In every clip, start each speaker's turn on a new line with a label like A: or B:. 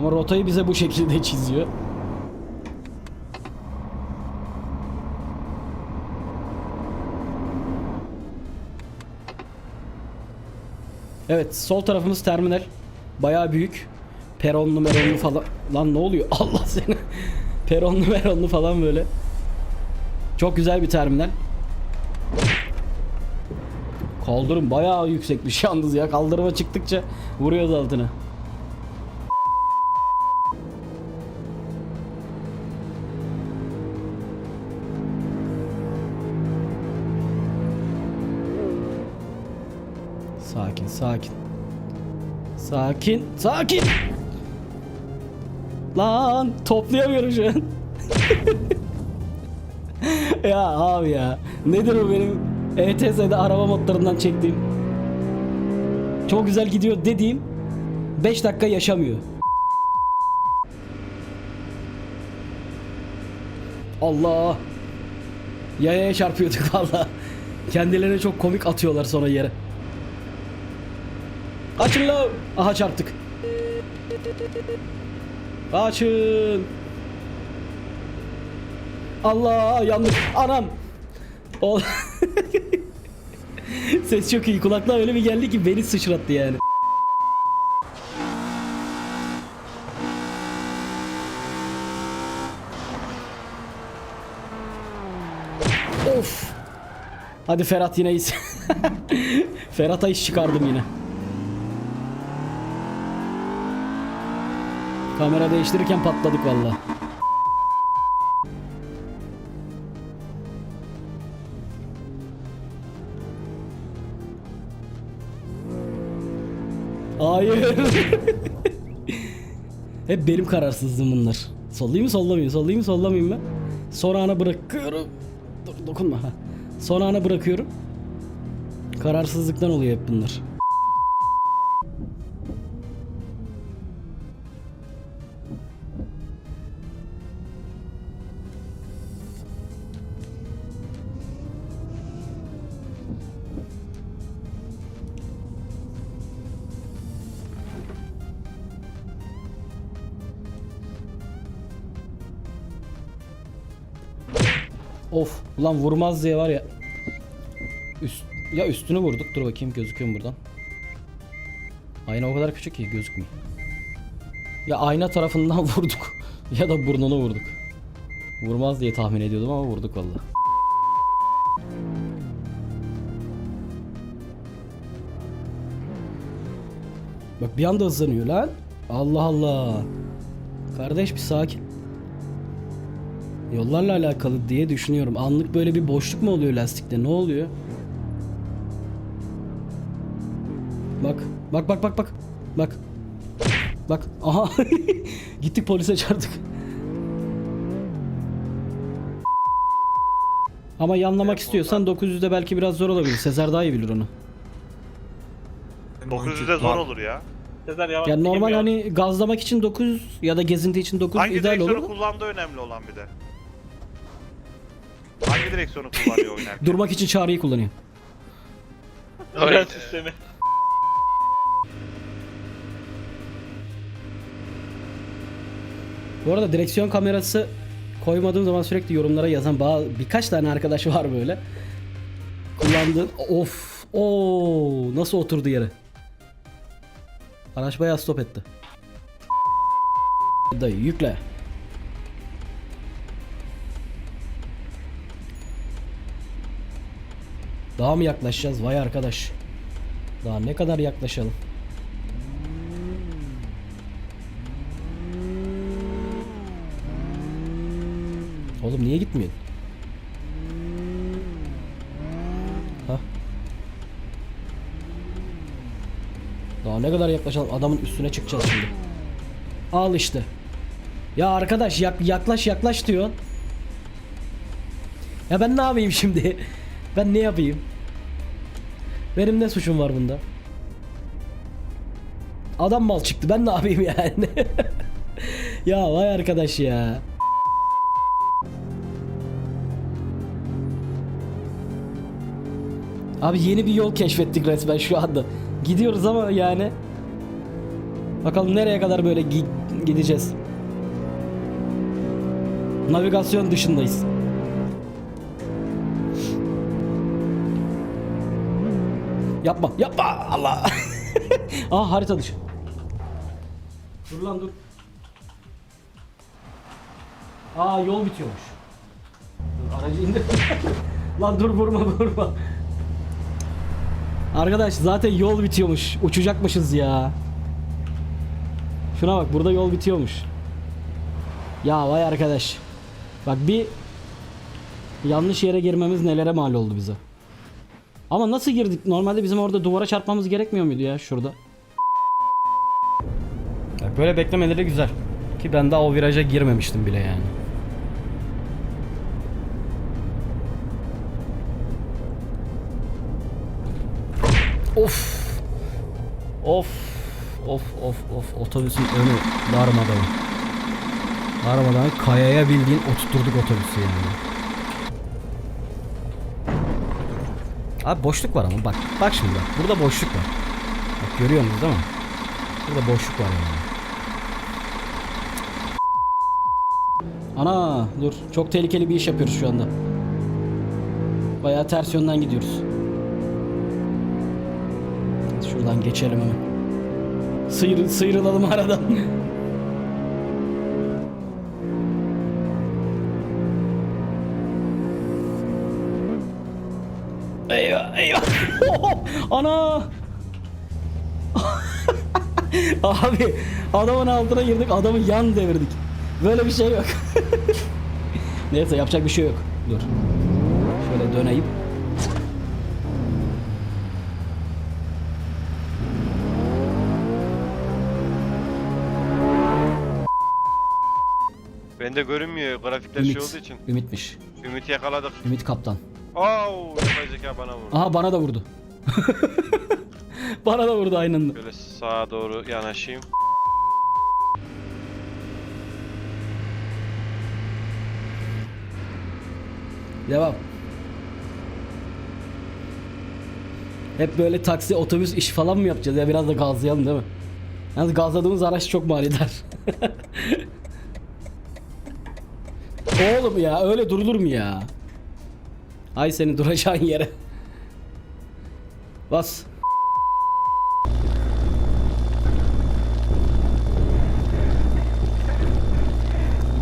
A: Ama rotayı bize bu şekilde çiziyor. Evet sol tarafımız terminal. Bayağı büyük. Peronlu meronlu falan. Lan ne oluyor? Allah seni. Peronlu meronlu falan böyle. Çok güzel bir terminal. Kaldırım bayağı yüksekmiş yalnız ya. Kaldırıma çıktıkça vuruyoruz altına. Sakin, sakin. Sakin, sakin. Lan toplayamıyorum şu an. ya abi ya. Nedir o benim ETS'de araba modlarından çektiğim? Çok güzel gidiyor dediğim 5 dakika yaşamıyor. Allah. Yayaya çarpıyorduk valla. Kendilerine çok komik atıyorlar sonra yere. Açın la. Aha çarptık. Açın. Allah yandık. Anam. O Ses çok iyi. Kulaklığa öyle bir geldi ki beni sıçrattı yani. Of. Hadi Ferhat yine iyisin. Ferhat'a iş çıkardım yine. Kamera değiştirirken patladık valla. Hayır. Hep benim kararsızlığım bunlar. Sollayayım mı sollamayayım? Sollayayım mı sollamayayım mı? Son ana bırakıyorum. Dur dokunma. Son ana bırakıyorum. Kararsızlıktan oluyor hep bunlar. Of ulan vurmaz diye var ya. Üst, ya üstünü vurduk. Dur bakayım gözüküyor mu buradan? Ayna o kadar küçük ki gözükmüyor. Ya ayna tarafından vurduk. ya da burnunu vurduk. Vurmaz diye tahmin ediyordum ama vurduk valla. Bak bir anda hızlanıyor lan. Allah Allah. Kardeş bir sakin. Yollarla alakalı diye düşünüyorum. Anlık böyle bir boşluk mu oluyor lastikte? Ne oluyor? Bak. Bak bak bak bak. Bak. Bak. Aha. Gittik polise çarptık. Ama yanlamak istiyorsan 900'de belki biraz zor olabilir. Sezer daha iyi bilir onu.
B: 900'de zor olur ya.
C: Sezer yavaş
A: Yani normal hani gazlamak için 900 ya da gezinti için 900
B: Hangi
A: ideal olur.
B: direksiyonu
A: da
B: kullandığı önemli olan bir de. Hangi direksiyonu kullanıyor oynarken?
A: Durmak için çağrıyı kullanıyor.
C: ya. Fren sistemi.
A: Bu arada direksiyon kamerası koymadığım zaman sürekli yorumlara yazan bazı, birkaç tane arkadaş var böyle. Kullandığın of o nasıl oturdu yere. Araç bayağı stop etti. Dayı yükle. Daha mı yaklaşacağız? Vay arkadaş. Daha ne kadar yaklaşalım? Oğlum niye gitmiyorsun? Ha? Daha ne kadar yaklaşalım? Adamın üstüne çıkacağız şimdi. Al işte. Ya arkadaş yak- yaklaş yaklaş diyor. Ya ben ne yapayım şimdi? Ben ne yapayım? Benim ne suçum var bunda? Adam mal çıktı. Ben ne yapayım yani? ya vay arkadaş ya. Abi yeni bir yol keşfettik resmen şu anda. Gidiyoruz ama yani. Bakalım nereye kadar böyle gi- gideceğiz. Navigasyon dışındayız. Yapma, yapma Allah. Aa harita dışı. Dur lan dur. Aa yol bitiyormuş. Dur aracı indir. lan dur vurma vurma. Arkadaş zaten yol bitiyormuş. Uçacakmışız ya. Şuna bak burada yol bitiyormuş. Ya vay arkadaş. Bak bir yanlış yere girmemiz nelere mal oldu bize. Ama nasıl girdik? Normalde bizim orada duvara çarpmamız gerekmiyor muydu ya şurada? Bak böyle beklemeleri güzel. Ki ben daha o viraja girmemiştim bile yani. Of. Of. Of of of otobüsün önü darmadağın. Darmadağın kayaya bildiğin oturtturduk otobüsü yani. Abi boşluk var ama bak. Bak şimdi bak. Burada boşluk var. Bak görüyor musunuz değil mi? Burada boşluk var yani. Ana dur. Çok tehlikeli bir iş yapıyoruz şu anda. Bayağı ters yönden gidiyoruz. Şuradan geçelim hemen. Sıyır, sıyrılalım aradan. Eyvah. Ana. Abi adamın altına girdik adamı yan devirdik. Böyle bir şey yok. Neyse yapacak bir şey yok. Dur. Şöyle döneyim.
D: Bende görünmüyor grafikler şey
A: Ümit.
D: olduğu için.
A: Ümitmiş.
D: Ümit'i yakaladık.
A: Ümit kaptan.
D: Oo, yapay zeka bana vurdu.
A: Aha bana da vurdu. bana da vurdu aynında.
D: Böyle sağa doğru yanaşayım.
A: Devam. Hep böyle taksi, otobüs iş falan mı yapacağız ya? Biraz da gazlayalım değil mi? Yalnız gazladığımız araç çok manidar. Oğlum ya öyle durulur mu ya? Ay senin duracağın yere. Bas.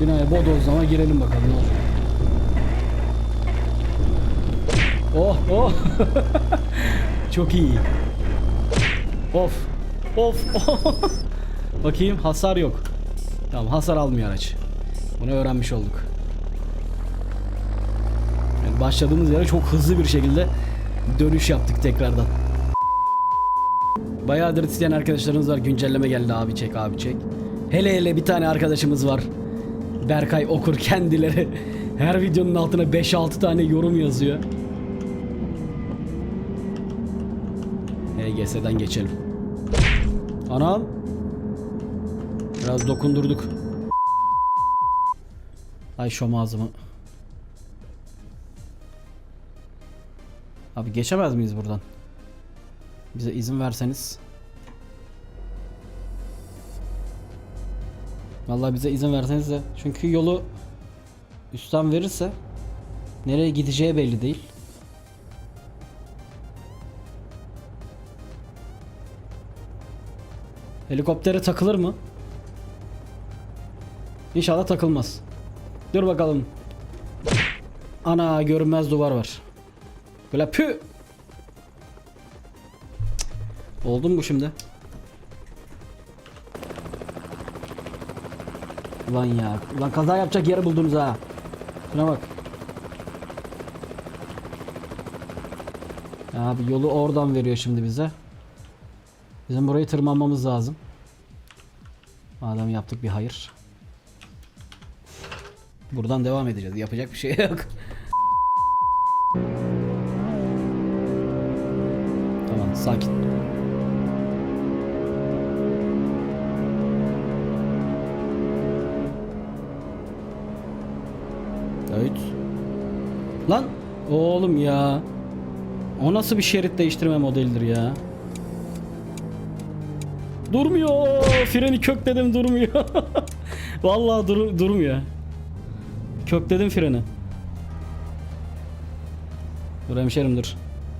A: Binaya bodozlama girelim bakalım ne. Oh oh. Çok iyi. Of. Of. Bakayım hasar yok. Tamam hasar almıyor araç. Bunu öğrenmiş olduk. Başladığımız yere çok hızlı bir şekilde dönüş yaptık tekrardan. Bayağıdır isteyen arkadaşlarımız var. Güncelleme geldi abi çek abi çek. Hele hele bir tane arkadaşımız var. Berkay Okur kendileri her videonun altına 5-6 tane yorum yazıyor. HGS'den geçelim. Anam. Biraz dokundurduk. Ay şom ağzımı. Abi geçemez miyiz buradan? Bize izin verseniz. Vallahi bize izin verseniz de. Çünkü yolu üstten verirse nereye gideceği belli değil. Helikoptere takılır mı? İnşallah takılmaz. Dur bakalım. Ana görünmez duvar var. Böyle pü. Oldu mu bu şimdi? Ulan ya. Ulan kaza yapacak yeri buldunuz ha. Şuna bak. Abi yolu oradan veriyor şimdi bize. Bizim burayı tırmanmamız lazım. Madem yaptık bir hayır. Buradan devam edeceğiz. Yapacak bir şey yok. sakin. Evet. Lan oğlum ya. O nasıl bir şerit değiştirme modelidir ya? Durmuyor. Freni kökledim durmuyor. Vallahi dur durmuyor. Kökledim freni. Dur hemşerim dur.